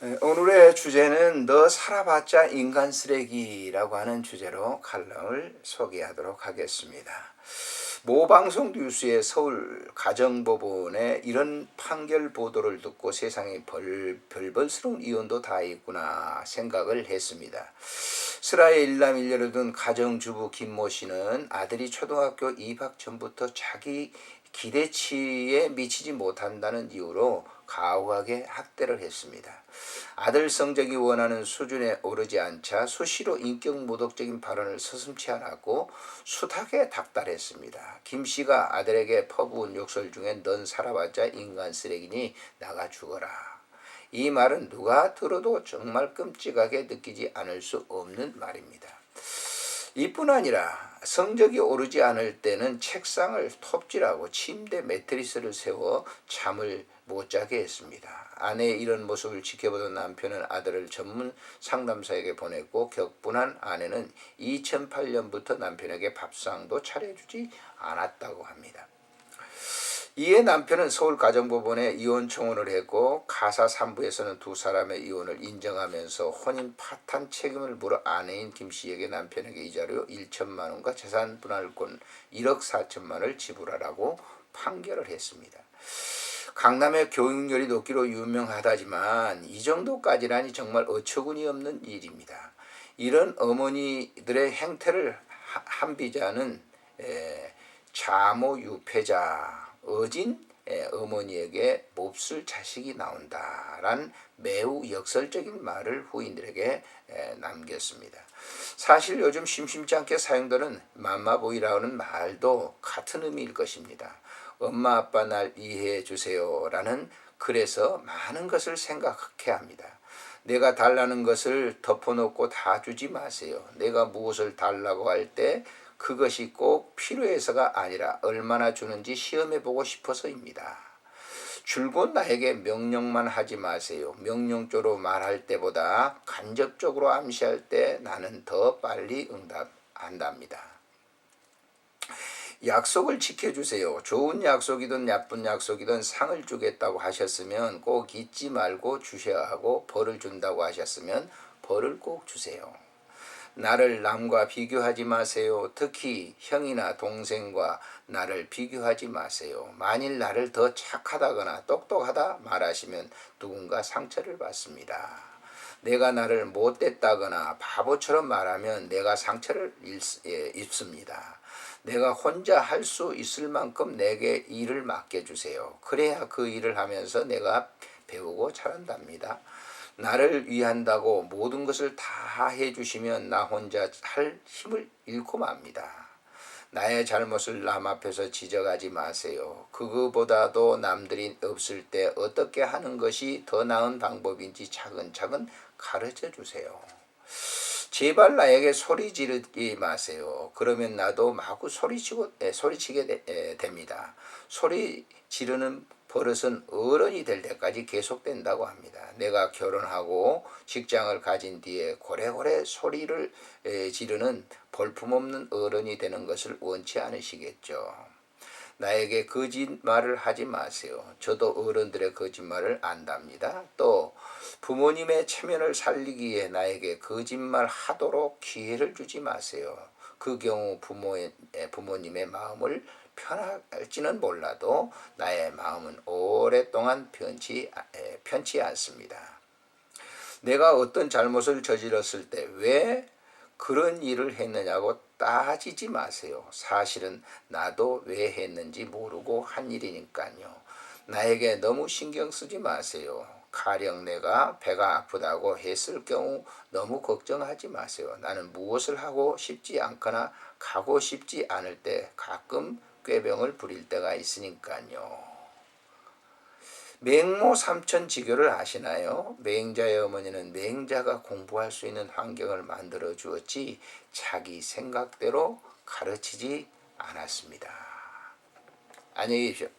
에, 오늘의 주제는 너 살아봤자 인간 쓰레기라고 하는 주제로 칼럼을 소개하도록 하겠습니다. 모방송 뉴스의 서울 가정법원의 이런 판결 보도를 듣고 세상에 벌, 별벌스러운 이혼도 다 있구나 생각을 했습니다. 슬하에 일남 일녀를 둔 가정주부 김모 씨는 아들이 초등학교 입학 전부터 자기 기대치에 미치지 못한다는 이유로 가혹하게 학대를 했습니다. 아들 성적이 원하는 수준에 오르지 않자 수시로 인격 모독적인 발언을 서슴치 않았고 숱하게 닥달했습니다. 김 씨가 아들에게 퍼부은 욕설 중에 넌 살아봤자 인간 쓰레기니 나가 죽어라. 이 말은 누가 들어도 정말 끔찍하게 느끼지 않을 수 없는 말입니다. 이뿐 아니라 성적이 오르지 않을 때는 책상을 톱질하고 침대 매트리스를 세워 잠을 못 자게 했습니다. 아내의 이런 모습을 지켜보던 남편은 아들을 전문 상담사에게 보냈고 격분한 아내는 2008년부터 남편에게 밥상도 차려주지 않았다고 합니다. 이에 남편은 서울가정법원에 이혼 청원을 했고 가사 3부에서는 두 사람의 이혼을 인정하면서 혼인 파탄 책임을 물어 아내인 김 씨에게 남편에게 이자료 1천만 원과 재산 분할권 1억 4천만 원을 지불하라고 판결을 했습니다. 강남의 교육열이 높기로 유명하다지만 이 정도까지라니 정말 어처구니 없는 일입니다. 이런 어머니들의 행태를 한비자는 자모 유패자 어진 어머니에게 몹쓸 자식이 나온다란 매우 역설적인 말을 후인들에게 남겼습니다. 사실 요즘 심심치 않게 사용되는 맘마보이라는 말도 같은 의미일 것입니다. 엄마 아빠 날 이해해 주세요라는 글에서 많은 것을 생각해 합니다. 내가 달라는 것을 덮어놓고 다 주지 마세요. 내가 무엇을 달라고 할 때 그것이 꼭 필요해서가 아니라 얼마나 주는지 시험해 보고 싶어서입니다. 줄곧 나에게 명령만 하지 마세요. 명령조로 말할 때보다 간접적으로 암시할 때 나는 더 빨리 응답한답니다. 약속을 지켜주세요. 좋은 약속이든 나쁜 약속이든 상을 주겠다고 하셨으면 꼭 잊지 말고 주셔야 하고 벌을 준다고 하셨으면 벌을 꼭 주세요. 나를 남과 비교하지 마세요. 특히 형이나 동생과 나를 비교하지 마세요. 만일 나를 더 착하다거나 똑똑하다 말하시면 누군가 상처를 받습니다. 내가 나를 못됐다거나 바보처럼 말하면 내가 상처를 예, 입습니다. 내가 혼자 할 수 있을 만큼 내게 일을 맡겨주세요. 그래야 그 일을 하면서 내가 배우고 자란답니다. 나를 위한다고 모든 것을 다 해주시면 나 혼자 할 힘을 잃고 맙니다. 나의 잘못을 남 앞에서 지적하지 마세요. 그거보다도 남들이 없을 때 어떻게 하는 것이 더 나은 방법인지 차근차근 가르쳐 주세요. 제발 나에게 소리 지르지 마세요. 그러면 나도 마구 소리치고 에, 소리치게 되, 에, 됩니다. 소리 지르는 버릇은 어른이 될 때까지 계속된다고 합니다. 내가 결혼하고 직장을 가진 뒤에 고래고래 소리를 에, 지르는 볼품없는 어른이 되는 것을 원치 않으시겠죠. 나에게 거짓말을 하지 마세요. 저도 어른들의 거짓말을 안답니다. 또 부모님의 체면을 살리기 위해 나에게 거짓말 하도록 기회를 주지 마세요. 그 경우 부모의, 부모님의 마음을 편할지는 몰라도 나의 마음은 오랫동안 편치, 편치 않습니다. 내가 어떤 잘못을 저질렀을 때 왜 그런 일을 했느냐고 따지지 마세요. 사실은 나도 왜 했는지 모르고 한 일이니까요. 나에게 너무 신경 쓰지 마세요. 가령 내가 배가 아프다고 했을 경우 너무 걱정하지 마세요. 나는 무엇을 하고 싶지 않거나 가고 싶지 않을 때 가끔 꾀병을 부릴 때가 있으니까요. 맹모 삼천 지교를 아시나요? 맹자의 어머니는 맹자가 공부할 수 있는 환경을 만들어 주었지 자기 생각대로 가르치지 않았습니다. 안녕히 계십시오.